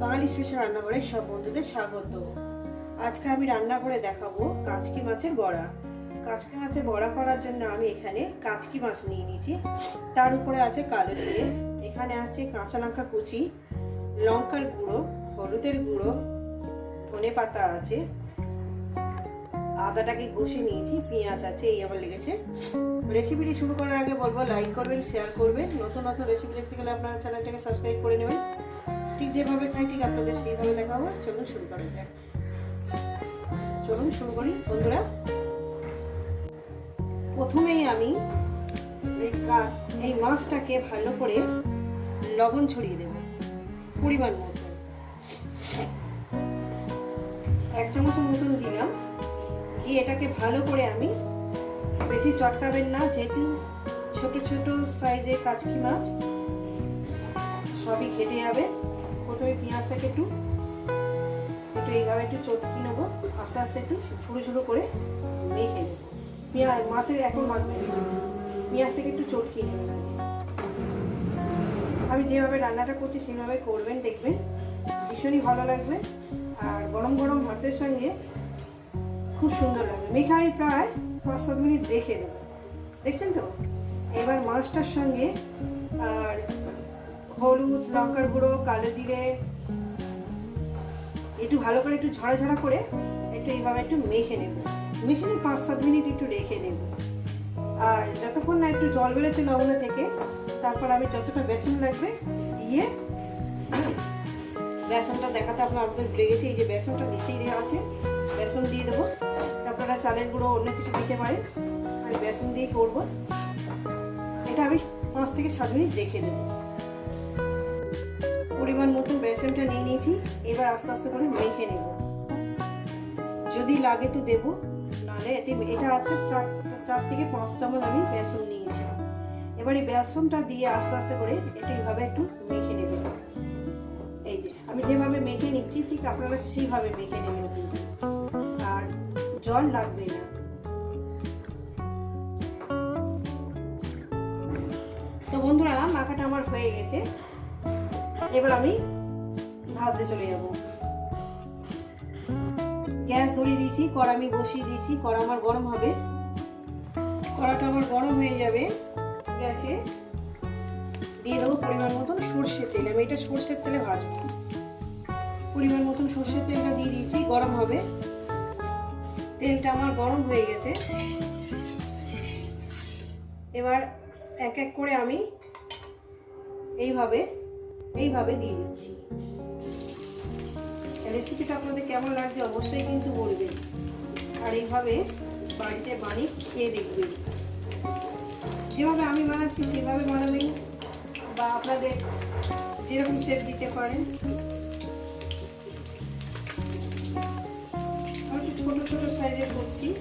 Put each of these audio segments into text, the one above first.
বাঙালি special রান্নাঘরে সব বন্ধুদের স্বাগত। আজকে আমি রান্না করে দেখাবো কাচকি মাছের বড়া। কাচকি মাছের বড়া করার জন্য আমি এখানে কাচকি মাছ নিয়ে নিয়েছি। তার উপরে আছে কালো জিরে, এখানে আছে কাঁচা লঙ্কা কুচি, লঙ্কার গুঁড়ো, হলুদের গুঁড়ো, ধনে পাতা আছে, আদাটাকে ঘষে নিয়েছি, পেঁয়াজ আছে, এই আমার লেগেছে। রেসিপিটি শুরু করার আগে বলব লাইক করবেন শেয়ার করবেন। নতুন নতুন রেসিপি দেখতে গেলে আপনারা চ্যানেলটাকে সাবস্ক্রাইব করে নেবেন। ঠিক যেভাবে খাই, ঠিক আপনাদের সেইভাবে দেখাবো। চলুন শুরু করা যাক। চলুন শুরু করি, বন্ধুরা। প্রথমেই আমি এই মাছটাকে ভালো করে লবণ ছড়িয়ে দেব, পরিমাণ মতো। এক চামচের মতন দিলাম। দিয়ে এটাকে ভালো করে আমি বেশি চটকাবেন না, যেহেতু ছোট ছোট সাইজের কাচকি মাছ, সবই খেটে যাবে। প্রথমে পেঁয়াজটাকে একটু একটু এইভাবে একটু চটকি নেব, আস্তে আস্তে একটু ছোটো ছোটো করে মেখে নেব। পেঁয়াজ, মাছের এখন না। পেঁয়াজটাকে একটু চটকি নেবেন। আমি যেভাবে রান্নাটা করছি সেভাবে করবেন, দেখবেন। ভীষণই ভালো লাগবে। আর গরম গরম ভাতের সঙ্গে খুব সুন্দর লাগবে। মেখে আমি প্রায় পাঁচ সাত মিনিট রেখে দেবো। দেখছেন তো? এবার মাছটার সঙ্গে আর হলুদ, লঙ্কার গুঁড়ো, কালো জিরে। একটু ভালো করে একটু ঝরা ঝরা করে একটু এইভাবে একটু মেখে নেব। মেখে নিয়ে পাঁচ সাত মিনিট একটু রেখে দেব। আর যতক্ষণ না একটু জল বেরোচ্ছে লবণে থেকে, তারপর আমি যতটা বেসন লাগবে, দিয়ে বেসনটা দেখাতে আপনার আপনাদের ভুলে গেছি এই যে বেসনটা নিচেই দেওয়া আছে, বেসন দিয়ে দেবো। আপনারা চালের গুঁড়ো অন্য কিছু দিতে পারেন আমি বেসন দিয়ে করব। এটা আমি পাঁচ থেকে সাত মিনিট রেখে দেবো। পরিমাণ মতো বেসনটা নিয়ে নিয়েছি, এবার আস্তে আস্তে করে মেখে নেব। যদি লাগে তো দেবো, নাহলে এতে এটা আছে চার চার থেকে পাঁচ চামচ আমি বেসন নিয়েছি। এবার এই বেসনটা দিয়ে আস্তে আস্তে করে এটা এইভাবে একটু মেখে নেবেন এই যে, আমি যেভাবে মেখে নিচ্ছি, ঠিক আপনারা সেইভাবে মেখে নেবেন কিন্তু। আর জল লাগবে না। তো বন্ধুরা, মাখাটা আমার হয়ে গেছে। এবার আমি ভাজতে চলে যাব। গ্যাস ধরিয়ে দিয়েছি, কড়া আমি বসিয়ে দিয়েছি, কড়া আমার গরম হবে। কড়াটা আমার গরম হয়ে যাবে। গ্যাসে দিয়ে দেবো পরিমাণ মতন সর্ষের তেল। আমি এটা সর্ষের তেলে ভাজবো। পরিমাণ মতন সর্ষের তেলটা দিয়ে দিয়েছি, গরম হবে। তেলটা আমার গরম হয়ে গেছে। এবার এক এক করে আমি এইভাবে এইভাবে দিয়ে দিচ্ছি। রেসিপিটা আপনাদের কেমন লাগছে অবশ্যই কিন্তু বলবেন। আর এইভাবে বাড়িতে বানিয়ে খেয়ে দেখবেন। যেভাবে আমি বানাচ্ছি সেভাবে বানাবেন বা আপনাদের যেরকম সেট দিতে পারেন। আমি একটু ছোটো ছোটো সাইজের করছি।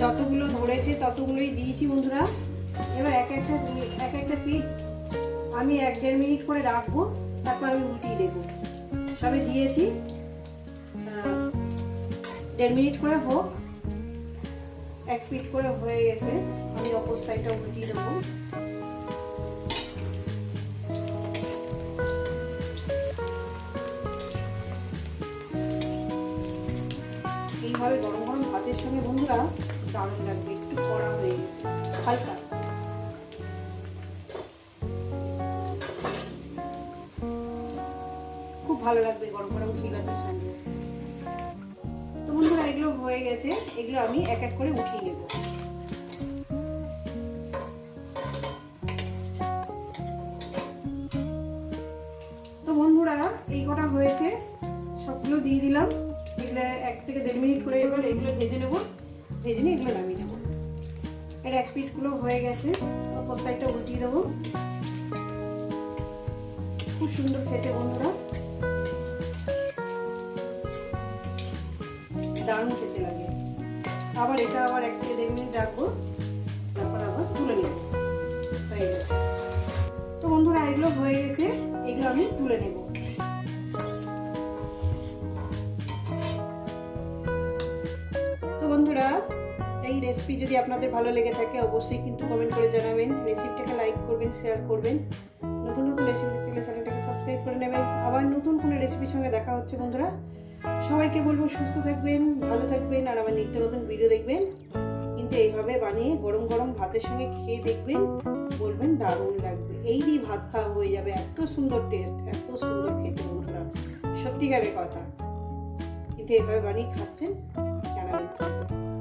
যতগুলো ধরেছে, ততগুলোই দিয়েছি বন্ধুরা। এবার এক একটা এক একটা পিঠ আমি এক দেড় মিনিট করে রাখব, তারপর আমি উল্টিয়ে দেবো। সবে দিয়েছি। দেড় মিনিট করে হোক, এক পিঠ করে হয়ে গেছে। আমি অপর সাইডটা উল্টিয়ে দেবো। এইভাবে গরম গরম ভাতের সঙ্গে বন্ধুরা দারুণ লাগবে একটু কড়া হয়ে গেছে হালকা। খুব ভালো লাগবে গরম গরম ঘি ভাতের সঙ্গে। তো বন্ধুরা, এগুলো হয়ে গেছে। এগুলো আমি এক এক করে উঠিয়ে নেব। এই কটা হয়েছে। সবগুলো দিয়ে দিলাম। এগুলো এক থেকে দেড় মিনিট করে এবার এগুলো ভেজে নেব। এর এক পিঠগুলো হয়ে গেছে। অপর সাইডটা উল্টিয়ে দেবো। খুব সুন্দর খেতে বন্ধুরা। দারুণ খেতে লাগে। আবার এটা আবার এক থেকে দেড় মিনিট রাখব। তারপর আবার তুলে নেব। হয়ে গেছে। তো বন্ধুরা, এগুলো হয়ে গেছে। এগুলো আমি তুলে নেব। এই রেসিপি যদি আপনাদের ভালো লেগে থাকে, অবশ্যই কিন্তু কমেন্ট করে জানাবেন। রেসিপিটাকে লাইক করবেন শেয়ার করবেন। নতুন নতুন রেসিপি দেখলে চ্যানেলটাকে সাবস্ক্রাইব করে নেবেন। আবার নতুন কোনো রেসিপির সঙ্গে দেখা হচ্ছে, বন্ধুরা। সবাইকে বলব, সুস্থ থাকবেন, ভালো থাকবেন, আর আমার নিত্য নতুন ভিডিও দেখবেন। কিন্তু এইভাবে বানিয়ে গরম গরম ভাতের সঙ্গে খেয়ে দেখবেন, বলবেন দারুণ লাগবে। এই দিয়ে ভাত খাওয়া হয়ে যাবে, এত সুন্দর টেস্ট এত সুন্দর খেতে, বন্ধুরা। সত্যিকারের কথা। কিন্তু এইভাবে বানিয়ে খাচ্ছেন, জানাবেন।